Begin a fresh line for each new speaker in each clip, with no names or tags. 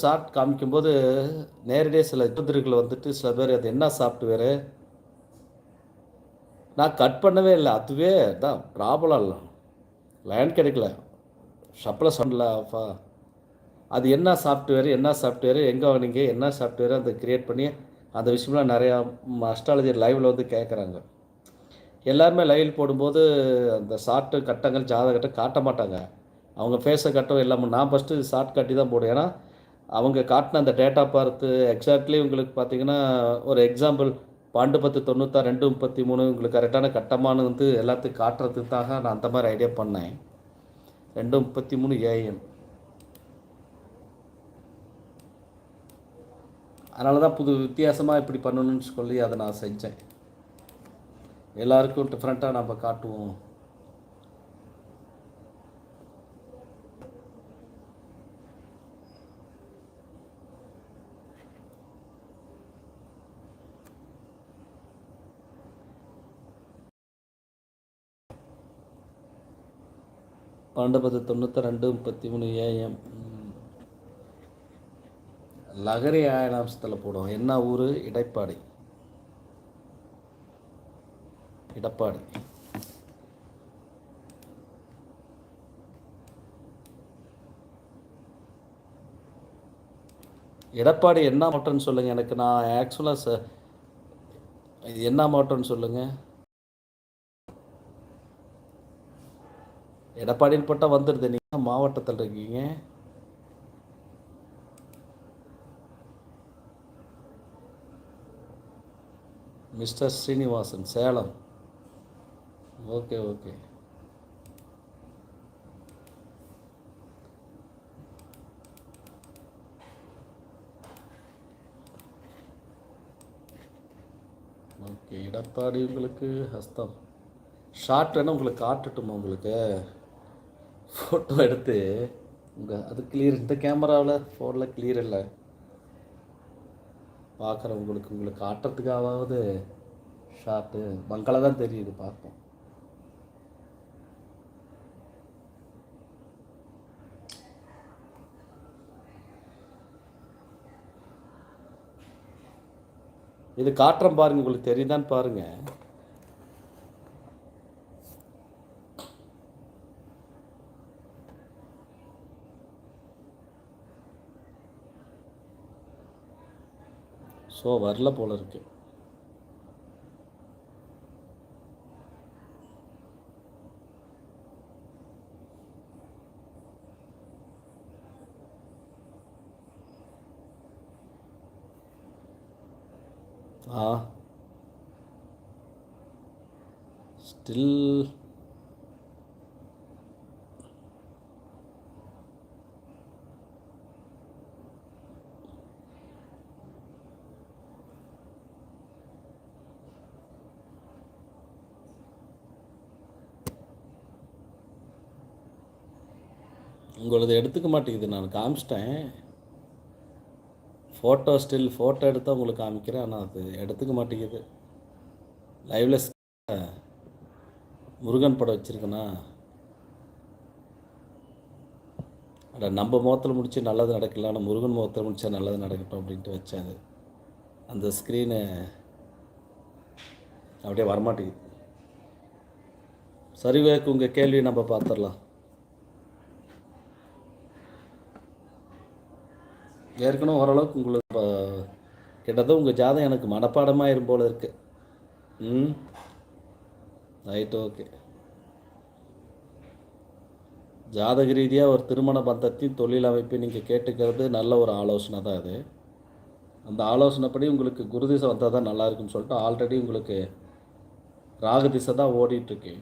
Short காமிக்கும்போது நேரடியாக சில ஜோதிடர்கள் வந்துட்டு சில பேர் அது என்ன சாஃப்ட்வேரு? நான் கட் பண்ணவே இல்லை. அதுவே தான் ப்ராப்ளம் இல்லை. லைன் கிடைக்கல. சப்ளை சொன்னல அப்பா அது என்ன சாஃப்ட்வேர் என்ன சாஃப்ட்வேர் எங்கே வாங்கினீங்க என்ன சாஃப்ட்வேர் அதை கிரியேட் பண்ணி அந்த விஷயம்லாம் நிறையா அஸ்ட்ராலஜி லைவில் வந்து கேட்குறாங்க எல்லாருமே லைவில் போடும்போது அந்த ஷார்ட்டு கட்டங்கள் ஜாதகத்தை காட்ட மாட்டாங்க. அவங்க ஃபேஸை கட்டும் இல்லாமல் நான் ஃபஸ்ட்டு ஷார்ட் காட்டி தான் போடுவேன். ஏன்னா அவங்க காட்டின அந்த டேட்டா பார்த்து எக்ஸாக்ட்லி உங்களுக்கு பார்த்தீங்கன்னா ஒரு எக்ஸாம்பிள் பன்னெண்டு பத்து தொண்ணூத்தாறு ரெண்டு முப்பத்தி மூணு உங்களுக்கு கரெக்டான கட்டமானு வந்து எல்லாத்துக்கும் காட்டுறதுக்காக நான் அந்த மாதிரி ஐடியா பண்ணேன். ரெண்டு முப்பத்தி மூணு ஏஎம் அதனால தான் புது வித்தியாசமாக இப்படி பண்ணணும்னு சொல்லி அதை நான் செஞ்சேன். எல்லாருக்கும் டிஃப்ரெண்ட்டாக நம்ம காட்டுவோம். பன்னெண்டு பத்து தொண்ணூற்றி ரெண்டு முப்பத்தி மூணு ஏஎம் லகரி ஆயனாம்சத்தில் போடுவோம் என்ன ஊர்? இடைப்பாடி. இடப்பாடி. எடப்பாடி என்ன மாவட்டம்னு சொல்லுங்கள் எனக்கு நான் ஆக்சுவலாக ச என்ன மாவட்டம்னு சொல்லுங்கள் எடப்பாடின்னு போட்டால் வந்துடுது. நீங்கள் மாவட்டத்தில் இருக்கீங்க? Mister Srinivasan Salem. Okay okay. Okay Edappadi உங்களுக்கு ஹஸ்தம். ஷார்ட் வேணால் உங்களுக்கு காட்டட்டுமா உங்களுக்கு? ஃபோட்டோ எடுத்து உங்கள் அது கிளியர் இந்த கேமராவில் ஃபோனில் கிளியர் இல்லை. பார்க்குறவங்களுக்கு உங்களுக்கு காட்டுறதுக்காவது ஷார்ட்டு மங்கள தான் தெரியுது பார்ப்போம். இது காட்டுறேன் பாருங்கள் உங்களுக்கு தெரியுதான்னு பாருங்கள் ஸோ வரல போல இருக்கு. ஆ. ஸ்டில் உங்களது எடுத்துக்க மாட்டேங்குது. நான் காமிச்சிட்டேன். ஃபோட்டோ ஸ்டில் ஃபோட்டோ எடுத்தால் உங்களுக்கு காமிக்கிறேன். ஆனால் அது எடுத்துக்க மாட்டேங்குது. லைவ்ல முருகன் படம் வச்சுருக்கேனா? அட நம்ம முகத்தில் முடிச்சு நல்லது நடக்கல. ஆனால் முருகன் முகத்தில் முடிச்சா நல்லது நடக்கட்டும் அப்படின்ட்டு வச்சாது அது. அந்த ஸ்க்ரீனு அப்படியே வரமாட்டேங்குது. சரிவேக்கு உங்கள் கேள்வி நம்ம பார்த்துடலாம் ஏற்கனவே ஓரளவுக்கு உங்களுக்கு இப்போ கிட்டத்தட்ட உங்கள் ஜாதகம் எனக்கு மனப்பாடமாக இரும் போல இருக்கு. ம்? ரைட் ஓகே ஜாதக ரீதியாக ஒரு திருமண பந்தத்தையும் தொழில் அமைப்பையும் நீங்கள் கேட்டுக்கிறது நல்ல ஒரு ஆலோசனை தான் அது. அந்த ஆலோசனைப்படி உங்களுக்கு குரு திசை வந்தால் தான் நல்லா இருக்குன்னு சொல்லிட்டு ஆல்ரெடி உங்களுக்கு ராகு திசை தான் ஓடிட்டுருக்கு.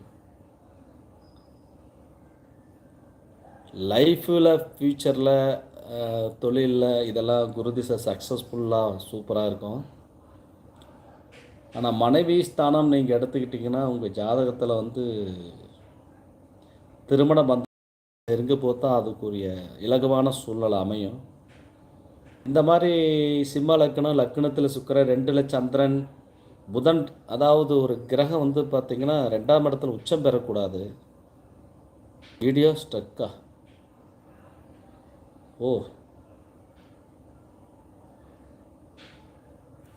லைஃப்பில் ஃப்யூச்சரில் தொழிலில் இதெல்லாம் குரு திசை சக்ஸஸ்ஃபுல்லாக சூப்பராக இருக்கும். ஆனால் மனைவி ஸ்தானம் நீங்கள் எடுத்துக்கிட்டிங்கன்னா உங்கள் ஜாதகத்தில் வந்து திருமண பந்தம் நெருங்க போத்தா அதுக்குரிய இலகுவான சூழ்நிலை அமையும். இந்த மாதிரி சிம்ம லக்கணம் லக்கணத்தில் சுக்கரன் ரெண்டில் சந்திரன் புதன் அதாவது ஒரு கிரகம் வந்து பார்த்திங்கன்னா ரெண்டாம் இடத்துல உச்சம் பெறக்கூடாது. வீடியோ ஸ்டக்கா 哦。